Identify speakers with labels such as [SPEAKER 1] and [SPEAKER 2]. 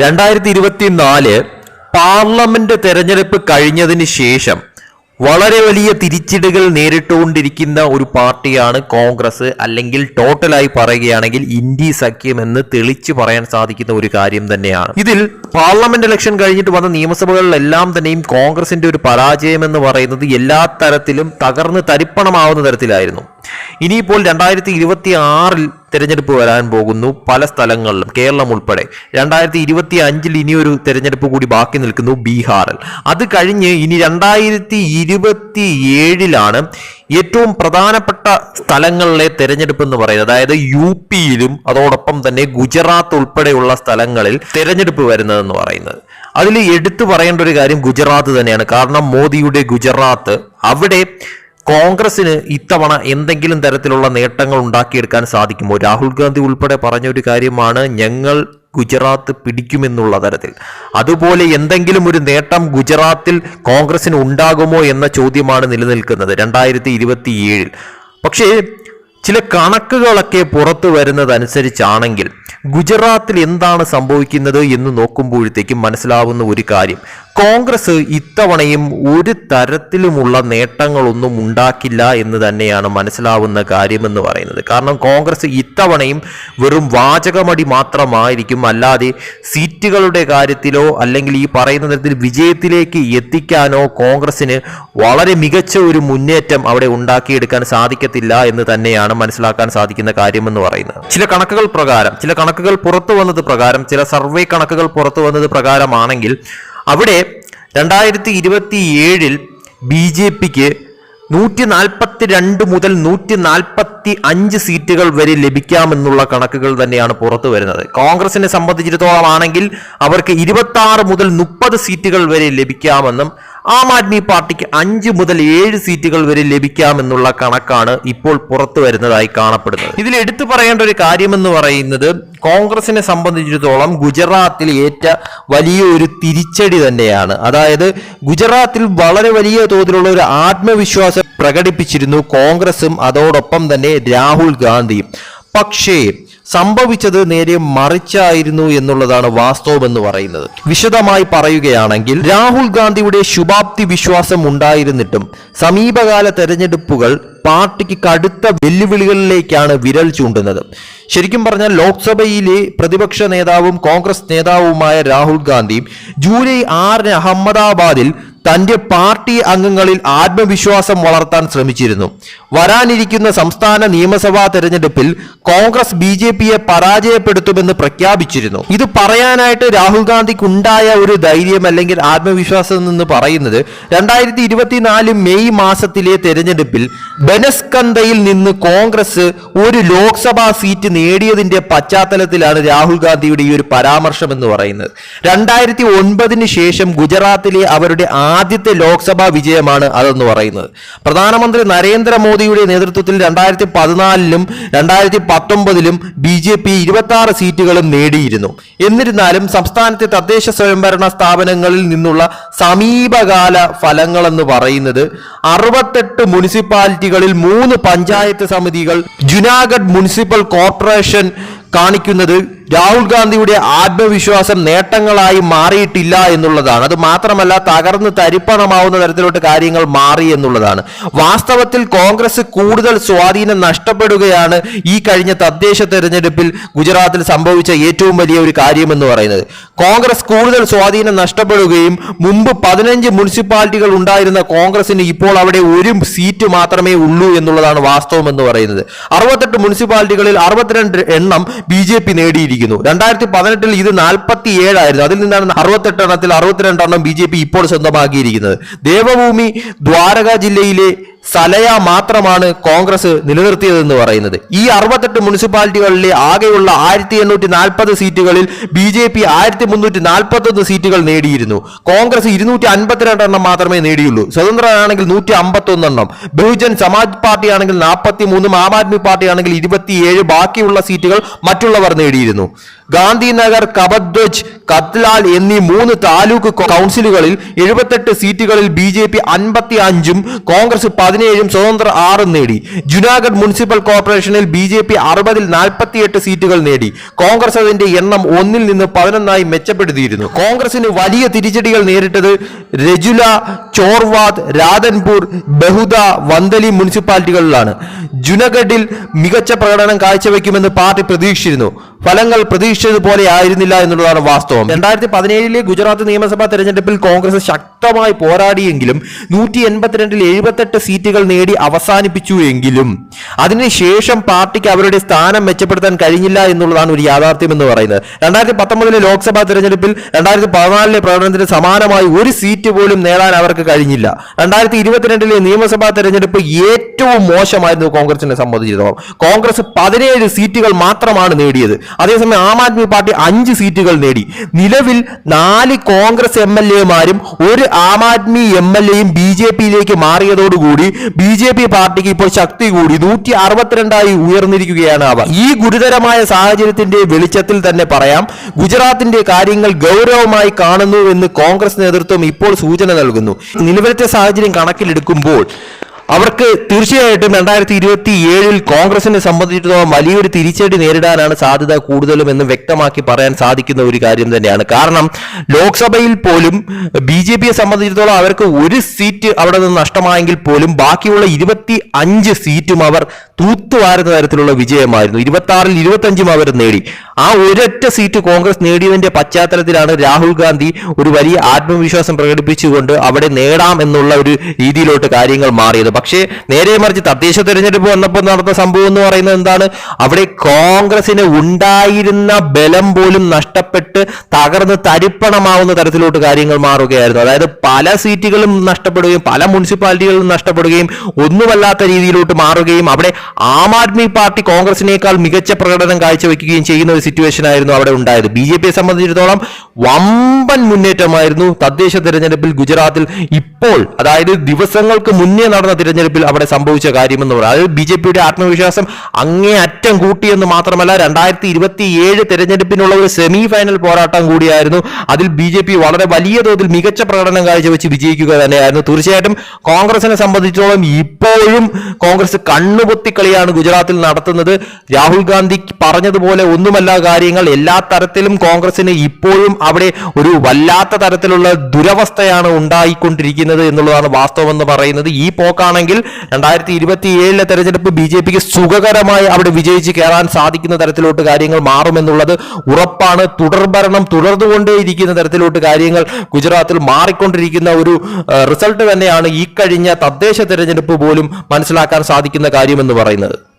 [SPEAKER 1] രണ്ടായിരത്തി ഇരുപത്തിനാല് പാർലമെന്റ് തെരഞ്ഞെടുപ്പ് കഴിഞ്ഞതിന് ശേഷം വളരെ വലിയ തിരിച്ചിടുകൾ നേരിട്ടുകൊണ്ടിരിക്കുന്ന ഒരു പാർട്ടിയാണ് കോൺഗ്രസ് അല്ലെങ്കിൽ ടോട്ടലായി പറയുകയാണെങ്കിൽ ഇന്ത്യ സഖ്യം എന്ന് തെളിച്ചു പറയാൻ സാധിക്കുന്ന ഒരു കാര്യം തന്നെയാണ്. ഇതിൽ പാർലമെന്റ് ഇലക്ഷൻ കഴിഞ്ഞിട്ട് വന്ന നിയമസഭകളിലെല്ലാം തന്നെയും കോൺഗ്രസിന്റെ ഒരു പരാജയം എന്ന് പറയുന്നത് എല്ലാ തരത്തിലും തകർന്ന് തരിപ്പണമാവുന്ന തരത്തിലായിരുന്നു. ഇനിയിപ്പോൾ രണ്ടായിരത്തി ഇരുപത്തി ആറിൽ തിരഞ്ഞെടുപ്പ് വരാൻ പോകുന്നു പല സ്ഥലങ്ങളിലും കേരളം ഉൾപ്പെടെ. രണ്ടായിരത്തി ഇരുപത്തി അഞ്ചിൽ ഇനിയൊരു തിരഞ്ഞെടുപ്പ് കൂടി ബാക്കി നിൽക്കുന്നു ബീഹാറിൽ. അത് കഴിഞ്ഞ് ഇനി രണ്ടായിരത്തി ഇരുപത്തി ഏഴിലാണ് ഏറ്റവും പ്രധാനപ്പെട്ട സ്ഥലങ്ങളിലെ തിരഞ്ഞെടുപ്പ് എന്ന് പറയുന്നത്. അതായത് യു പിയിലും അതോടൊപ്പം തന്നെ ഗുജറാത്ത് ഉൾപ്പെടെയുള്ള സ്ഥലങ്ങളിൽ തിരഞ്ഞെടുപ്പ് വരുന്നതെന്ന് പറയുന്നത്. അതിൽ എടുത്തു പറയേണ്ട ഒരു കാര്യം ഗുജറാത്ത് തന്നെയാണ്. കാരണം മോദിയുടെ ഗുജറാത്ത് അവിടെ കോൺഗ്രസിന് ഇത്തവണ എന്തെങ്കിലും തരത്തിലുള്ള നേട്ടങ്ങൾ ഉണ്ടാക്കിയെടുക്കാൻ സാധിക്കുമോ? രാഹുൽ ഗാന്ധി ഉൾപ്പെടെ പറഞ്ഞ ഒരു കാര്യമാണ് ഞങ്ങൾ ഗുജറാത്ത് പിടിക്കുമെന്നുള്ള തരത്തിൽ. അതുപോലെ എന്തെങ്കിലും ഒരു നേട്ടം ഗുജറാത്തിൽ കോൺഗ്രസിന് ഉണ്ടാകുമോ എന്ന ചോദ്യമാണ് നിലനിൽക്കുന്നത് രണ്ടായിരത്തി ഇരുപത്തിയേഴിൽ പക്ഷേ ചില കണക്കുകളൊക്കെ പുറത്തു വരുന്നതനുസരിച്ചാണെങ്കിൽ ഗുജറാത്തിൽ എന്താണ് സംഭവിക്കുന്നത് എന്ന് നോക്കുമ്പോഴത്തേക്കും മനസ്സിലാവുന്ന ഒരു കാര്യം. കോൺഗ്രസ് ഇത്തവണയും ഒരു തരത്തിലുമുള്ള നേട്ടങ്ങളൊന്നും ഉണ്ടാക്കില്ല എന്ന് തന്നെയാണ് മനസ്സിലാവുന്ന കാര്യമെന്ന് പറയുന്നത്. കാരണം കോൺഗ്രസ് ഇത്തവണയും വെറും വാചകമടി മാത്രമായിരിക്കും. അല്ലാതെ സീറ്റുകളുടെ കാര്യത്തിലോ അല്ലെങ്കിൽ ഈ പറയുന്ന തരത്തിൽ വിജയത്തിലേക്ക് എത്തിക്കാനോ കോൺഗ്രസിന് വളരെ മികച്ച ഒരു മുന്നേറ്റം അവിടെ ഉണ്ടാക്കിയെടുക്കാൻ സാധിക്കത്തില്ല എന്ന് തന്നെയാണ് മനസ്സിലാക്കാൻ സാധിക്കുന്ന കാര്യമെന്ന് പറയുന്നത്. ചില കണക്കുകൾ പ്രകാരം ചില കണക്കുകൾ പുറത്തു വന്നത് പ്രകാരം ചില സർവേ കണക്കുകൾ പുറത്തു വന്നത് പ്രകാരമാണെങ്കിൽ അവിടെ രണ്ടായിരത്തി ഇരുപത്തി ഏഴിൽ ബി ജെ പിക്ക് നൂറ്റി നാൽപ്പത്തി രണ്ട് മുതൽ നൂറ്റി നാൽപ്പത്തി അഞ്ച് സീറ്റുകൾ വരെ ലഭിക്കാമെന്നുള്ള കണക്കുകൾ തന്നെയാണ് പുറത്തു വരുന്നത്. കോൺഗ്രസിനെ സംബന്ധിച്ചിടത്തോളം ആണെങ്കിൽ അവർക്ക് ഇരുപത്തി ആറ് മുതൽ മുപ്പത് സീറ്റുകൾ വരെ ലഭിക്കാമെന്നും ആം ആദ്മി പാർട്ടിക്ക് അഞ്ച് മുതൽ ഏഴ് സീറ്റുകൾ വരെ ലഭിക്കാമെന്നുള്ള കണക്കാണ് ഇപ്പോൾ പുറത്തു വരുന്നതായി കാണപ്പെടുന്നത്. ഇതിൽ എടുത്തു പറയേണ്ട ഒരു കാര്യമെന്ന് പറയുന്നത് കോൺഗ്രസിനെ സംബന്ധിച്ചിടത്തോളം ഗുജറാത്തിൽ ഏറ്റ വലിയ ഒരു തിരിച്ചടി തന്നെയാണ്. അതായത് ഗുജറാത്തിൽ വളരെ വലിയ തോതിലുള്ള ഒരു ആത്മവിശ്വാസം പ്രകടിപ്പിച്ചിരുന്നു കോൺഗ്രസും അതോടൊപ്പം തന്നെ രാഹുൽ ഗാന്ധിയും. പക്ഷേ സംഭവിച്ചത് നേരെ മറിച്ചായിരുന്നു എന്നുള്ളതാണ് വാസ്തവം എന്ന് പറയുന്നത്. വിശദമായി പറയുകയാണെങ്കിൽ രാഹുൽ ഗാന്ധിയുടെ ശുഭാപ്തി വിശ്വാസം ഉണ്ടായിരുന്നിട്ടും സമീപകാല തെരഞ്ഞെടുപ്പുകൾ പാർട്ടിക്ക് കടുത്ത വെല്ലുവിളികളിലേക്കാണ് വിരൽ ചൂണ്ടുന്നത്. ശരിക്കും പറഞ്ഞാൽ ലോക്സഭയിലെ പ്രതിപക്ഷ നേതാവും കോൺഗ്രസ് നേതാവുമായ രാഹുൽ ഗാന്ധി ജൂലൈ ആറിന് അഹമ്മദാബാദിൽ തന്റെ പാർട്ടി അംഗങ്ങളിൽ ആത്മവിശ്വാസം വളർത്താൻ ശ്രമിച്ചിരുന്നു. വരാനിരിക്കുന്ന സംസ്ഥാന നിയമസഭാ തെരഞ്ഞെടുപ്പിൽ കോൺഗ്രസ് ബി ജെ പിയെ പരാജയപ്പെടുത്തുമെന്ന് പ്രഖ്യാപിച്ചിരുന്നു. ഇത് പറയാനായിട്ട് രാഹുൽ ഗാന്ധിക്ക് ഉണ്ടായ ഒരു ധൈര്യം അല്ലെങ്കിൽ ആത്മവിശ്വാസം എന്ന് പറയുന്നത് രണ്ടായിരത്തി ഇരുപത്തിനാല് മെയ് മാസത്തിലെ തെരഞ്ഞെടുപ്പിൽ ബനസ്കന്തയിൽ നിന്ന് കോൺഗ്രസ് ഒരു ലോക്സഭാ സീറ്റ് നേടിയതിന്റെ പശ്ചാത്തലത്തിലാണ് രാഹുൽ ഗാന്ധിയുടെ ഈ ഒരു പരാമർശം എന്ന് പറയുന്നത്. രണ്ടായിരത്തി ഒൻപതിന് ശേഷം ഗുജറാത്തിലെ അവരുടെ ആദ്യത്തെ ലോക്സഭാ വിജയമാണ് അതെന്ന് പറയുന്നത്. പ്രധാനമന്ത്രി നരേന്ദ്രമോദിയുടെ നേതൃത്വത്തിൽ രണ്ടായിരത്തി പതിനാലിലും രണ്ടായിരത്തി പത്തൊമ്പതിലും ബി ജെ പി ഇരുപത്തി ആറ് സീറ്റുകളും നേടിയിരുന്നു. എന്നിരുന്നാലും സംസ്ഥാനത്തെ തദ്ദേശ സ്വയംഭരണ സ്ഥാപനങ്ങളിൽ നിന്നുള്ള സമീപകാല ഫലങ്ങളെന്ന് പറയുന്നത് അറുപത്തെട്ട് മുനിസിപ്പാലിറ്റികളിൽ മൂന്ന് പഞ്ചായത്ത് സമിതികൾ ജുനാഗഡ് മുനിസിപ്പൽ കോർപ്പറേഷൻ കാണിക്കുന്നത് രാഹുൽ ഗാന്ധിയുടെ ആത്മവിശ്വാസം നേട്ടങ്ങളായി മാറിയിട്ടില്ല എന്നുള്ളതാണ്. അത് മാത്രമല്ല തകർന്ന് തരിപ്പണമാവുന്ന തരത്തിലോട്ട് കാര്യങ്ങൾ മാറി എന്നുള്ളതാണ്. വാസ്തവത്തിൽ കോൺഗ്രസ് കൂടുതൽ സ്വാധീനം നഷ്ടപ്പെടുകയാണ് ഈ കഴിഞ്ഞ തദ്ദേശ തെരഞ്ഞെടുപ്പിൽ ഗുജറാത്തിൽ സംഭവിച്ച ഏറ്റവും വലിയ ഒരു കാര്യമെന്ന് പറയുന്നത്. കോൺഗ്രസ് കൂടുതൽ സ്വാധീനം നഷ്ടപ്പെടുകയും മുമ്പ് പതിനഞ്ച് മുനിസിപ്പാലിറ്റികൾ ഉണ്ടായിരുന്ന കോൺഗ്രസിന് ഇപ്പോൾ അവിടെ ഒരു സീറ്റ് മാത്രമേ ഉള്ളൂ എന്നുള്ളതാണ് വാസ്തവം എന്ന് പറയുന്നത്. അറുപത്തെട്ട് മുനിസിപ്പാലിറ്റികളിൽ അറുപത്തിരണ്ട് എണ്ണം ബി ജെ പി നേടിയിരിക്കുന്നു. രണ്ടായിരത്തി പതിനെട്ടിൽ ഇത് നാൽപ്പത്തി ഏഴായിരുന്നു അതിൽ നിന്നാണ് അറുപത്തെട്ട് എണ്ണത്തിൽ അറുപത്തിരണ്ടെണ്ണം ബി ജെ പി ഇപ്പോൾ സ്വന്തമാക്കിയിരിക്കുന്നത്. ദേവഭൂമി ദ്വാരക ജില്ലയിലെ സലയ മാത്രമാണ് കോൺഗ്രസ് നിലനിർത്തിയതെന്ന് പറയുന്നത്. ഈ അറുപത്തെട്ട് മുനിസിപ്പാലിറ്റികളിലെ ആകെയുള്ള ആയിരത്തി എണ്ണൂറ്റി നാൽപ്പത് സീറ്റുകളിൽ ബി ജെ പി ആയിരത്തി മുന്നൂറ്റി നാൽപ്പത്തി ഒന്ന് സീറ്റുകൾ നേടിയിരുന്നു. കോൺഗ്രസ് ഇരുന്നൂറ്റി അൻപത്തിരണ്ട് എണ്ണം മാത്രമേ നേടിയുള്ളൂ. സ്വതന്ത്രനാണെങ്കിൽ നൂറ്റി അമ്പത്തി എണ്ണം ബഹുജൻ സമാജ് പാർട്ടി ആണെങ്കിൽ നാൽപ്പത്തി മൂന്നും ആം ആദ്മി പാർട്ടി ആണെങ്കിൽ ഇരുപത്തിയേഴ് ബാക്കിയുള്ള സീറ്റുകൾ മറ്റുള്ളവർ നേടിയിരുന്നു. ഗാന്ധിനഗർ കബദ്വജ് കത്ലാൽ എന്നീ മൂന്ന് താലൂക്ക് കൗൺസിലുകളിൽ എഴുപത്തെട്ട് സീറ്റുകളിൽ ബി ജെ പി അൻപത്തി അഞ്ചും കോൺഗ്രസ് പതിനേഴും സ്വതന്ത്ര ആറും നേടി. ജുനാഗഡ് മുനിസിപ്പൽ കോർപ്പറേഷനിൽ ബി ജെ പി അറുപതിൽ നാൽപ്പത്തിയെട്ട് സീറ്റുകൾ നേടി. കോൺഗ്രസ് അതിന്റെ എണ്ണം ഒന്നിൽ നിന്ന് പതിനൊന്നായി മെച്ചപ്പെടുത്തിയിരുന്നു. കോൺഗ്രസിന് വലിയ തിരിച്ചടികൾ നേരിട്ടത് രജുല ചോർവാദ് രാധൻപൂർ ബഹുദ വന്തലി മുനിസിപ്പാലിറ്റികളിലാണ്. ജുനഗഡിൽ മികച്ച പ്രകടനം കാഴ്ചവെക്കുമെന്ന് പാർട്ടി പ്രതീക്ഷിച്ചിരുന്നു. ഫലങ്ങൾ പ്രതീക്ഷിച്ചതുപോലെ ആയിരുന്നില്ല എന്നുള്ളതാണ് വാസ്തവം. രണ്ടായിരത്തി പതിനേഴിലെ ഗുജറാത്ത് നിയമസഭാ തെരഞ്ഞെടുപ്പിൽ കോൺഗ്രസ് ശക്തമായി പോരാടിയെങ്കിലും നൂറ്റി എൺപത്തിരണ്ടിൽ എഴുപത്തെട്ട് സീറ്റുകൾ നേടി അവസാനിപ്പിച്ചു എങ്കിലും അതിനുശേഷം പാർട്ടിക്ക് അവരുടെ സ്ഥാനം മെച്ചപ്പെടുത്താൻ കഴിഞ്ഞില്ല എന്നുള്ളതാണ് ഒരു യാഥാർത്ഥ്യം എന്ന് പറയുന്നത്. രണ്ടായിരത്തി പത്തൊമ്പതിലെ ലോക്സഭാ തെരഞ്ഞെടുപ്പിൽ രണ്ടായിരത്തി പതിനാലിലെ പ്രകടനത്തിന് സമാനമായി ഒരു സീറ്റ് പോലും നേടാൻ അവർക്ക് കഴിഞ്ഞില്ല. രണ്ടായിരത്തി ഇരുപത്തിരണ്ടിലെ നിയമസഭാ തെരഞ്ഞെടുപ്പ് ഏറ്റവും മോശമായിരുന്നു കോൺഗ്രസിനെ സംബന്ധിച്ചിടത്തോളം. കോൺഗ്രസ് പതിനേഴ് സീറ്റുകൾ മാത്രമാണ് നേടിയത്. അതേസമയം ആം ആദ്മി പാർട്ടി അഞ്ച് സീറ്റുകൾ നേടി. നിലവിൽ നാല് കോൺഗ്രസ് എം എൽ എമാരും ഒരു ആം ആദ്മി എം എൽ എയും ബി ജെ പിയിലേക്ക് മാറിയതോടുകൂടി ബി ജെ പി പാർട്ടിക്ക് ഇപ്പോൾ ശക്തി കൂടി. നൂറ്റി അറുപത്തിരണ്ടായി ഉയർന്നിരിക്കുകയാണ് അവർ. ഈ ഗുരുതരമായ സാഹചര്യത്തിന്റെ വെളിച്ചത്തിൽ തന്നെ പറയാം ഗുജറാത്തിന്റെ കാര്യങ്ങൾ ഗൗരവമായി കാണുന്നു എന്ന് കോൺഗ്രസ് നേതൃത്വം ഇപ്പോൾ സൂചന നൽകുന്നു. നിലവിലത്തെ സാഹചര്യം കണക്കിലെടുക്കുമ്പോൾ അവർക്ക് തീർച്ചയായിട്ടും രണ്ടായിരത്തി ഇരുപത്തി ഏഴിൽ കോൺഗ്രസിനെ സംബന്ധിച്ചിടത്തോളം വലിയൊരു തിരിച്ചടി നേരിടാനാണ് സാധ്യത കൂടുതലും എന്ന് വ്യക്തമാക്കി പറയാൻ സാധിക്കുന്ന ഒരു കാര്യം തന്നെയാണ്. കാരണം ലോക്സഭയിൽ പോലും ബി ജെ പിയെ സംബന്ധിച്ചിടത്തോളം അവർക്ക് ഒരു സീറ്റ് അവിടെ നിന്ന് നഷ്ടമായെങ്കിൽ പോലും ബാക്കിയുള്ള ഇരുപത്തി അഞ്ച് സീറ്റും അവർ തൂത്തുവാരുന്ന തരത്തിലുള്ള വിജയമായിരുന്നു. ഇരുപത്തി ആറിൽ ഇരുപത്തഞ്ചും അവർ നേടി. ആ ഒരൊറ്റ സീറ്റ് കോൺഗ്രസ് നേടിയതിന്റെ പശ്ചാത്തലത്തിലാണ് രാഹുൽ ഗാന്ധി ഒരു വലിയ ആത്മവിശ്വാസം പ്രകടിപ്പിച്ചുകൊണ്ട് അവിടെ നേടാം എന്നുള്ള ഒരു രീതിയിലോട്ട് കാര്യങ്ങൾ മാറിയത്. പക്ഷേ നേരെ മറിച്ച് തദ്ദേശ തെരഞ്ഞെടുപ്പ് വന്നപ്പോൾ നടന്ന സംഭവം എന്ന് പറയുന്നത് എന്താണ്? അവിടെ കോൺഗ്രസിന് ഉണ്ടായിരുന്ന ബലം പോലും നഷ്ടപ്പെട്ട് തകർന്ന് തരിപ്പണമാവുന്ന തരത്തിലോട്ട് കാര്യങ്ങൾ മാറുകയായിരുന്നു. അതായത് പല സീറ്റുകളും നഷ്ടപ്പെടുകയും പല മുനിസിപ്പാലിറ്റികളും നഷ്ടപ്പെടുകയും ഒന്നുമല്ലാത്ത രീതിയിലോട്ട് മാറുകയും അവിടെ ആം ആദ്മി പാർട്ടി കോൺഗ്രസിനേക്കാൾ മികച്ച പ്രകടനം കാഴ്ചവെക്കുകയും ചെയ്യുന്ന ഒരു സിറ്റുവേഷൻ ആയിരുന്നു അവിടെ ഉണ്ടായത്. ബി ജെ പിയെ സംബന്ധിച്ചിടത്തോളം വമ്പൻ മുന്നേറ്റമായിരുന്നു തദ്ദേശ തെരഞ്ഞെടുപ്പിൽ ഗുജറാത്തിൽ. ഇപ്പോൾ അതായത് ദിവസങ്ങൾക്ക് മുന്നേ നടന്ന തിരഞ്ഞെടുപ്പിൽ അവിടെ സംഭവിച്ച കാര്യമെന്ന് പറയുന്നത് അതായത് ബി ജെ പിയുടെ ആത്മവിശ്വാസം അങ്ങേ അറ്റം കൂട്ടിയെന്ന് മാത്രമല്ല രണ്ടായിരത്തി ഇരുപത്തി ഏഴ് തെരഞ്ഞെടുപ്പിനുള്ള ഒരു സെമി ഫൈനൽ പോരാട്ടം കൂടിയായിരുന്നു. അതിൽ ബി ജെ പി വളരെ വലിയ തോതിൽ മികച്ച പ്രകടനം കാഴ്ചവെച്ച് വിജയിക്കുക തന്നെയായിരുന്നു. തീർച്ചയായിട്ടും കോൺഗ്രസിനെ സംബന്ധിച്ചിടത്തോളം ഇപ്പോഴും കോൺഗ്രസ് കണ്ണുപൊത്തിക്കളിയാണ് ഗുജറാത്തിൽ നടത്തുന്നത്. രാഹുൽ ഗാന്ധി പറഞ്ഞതുപോലെ ഒന്നുമല്ല കാര്യങ്ങൾ. എല്ലാ തരത്തിലും കോൺഗ്രസിന് ഇപ്പോഴും അവിടെ ഒരു വല്ലാത്ത തരത്തിലുള്ള ദുരവസ്ഥയാണ് ഉണ്ടായിക്കൊണ്ടിരിക്കുന്നത് എന്നുള്ളതാണ് വാസ്തവം എന്ന് പറയുന്നത്. ഈ പോക്കാണെങ്കിൽ രണ്ടായിരത്തി ഇരുപത്തി ഏഴിലെ തെരഞ്ഞെടുപ്പ് ബി ജെ പിക്ക് സുഖകരമായി അവിടെ വിജയിച്ച് കയറാൻ സാധിക്കുന്ന തരത്തിലോട്ട് കാര്യങ്ങൾ മാറുമെന്നുള്ളത് ഉറപ്പാണ്. തുടർഭരണം തുടർന്നുകൊണ്ടേയിരിക്കുന്ന തരത്തിലോട്ട് കാര്യങ്ങൾ ഗുജറാത്തിൽ മാറിക്കൊണ്ടിരിക്കുന്ന ഒരു റിസൾട്ട് തന്നെയാണ് ഈ കഴിഞ്ഞ തദ്ദേശ തെരഞ്ഞെടുപ്പ് പോലും മനസ്സിലാക്കാൻ സാധിക്കുന്ന കാര്യമെന്ന് പറയുന്നത്.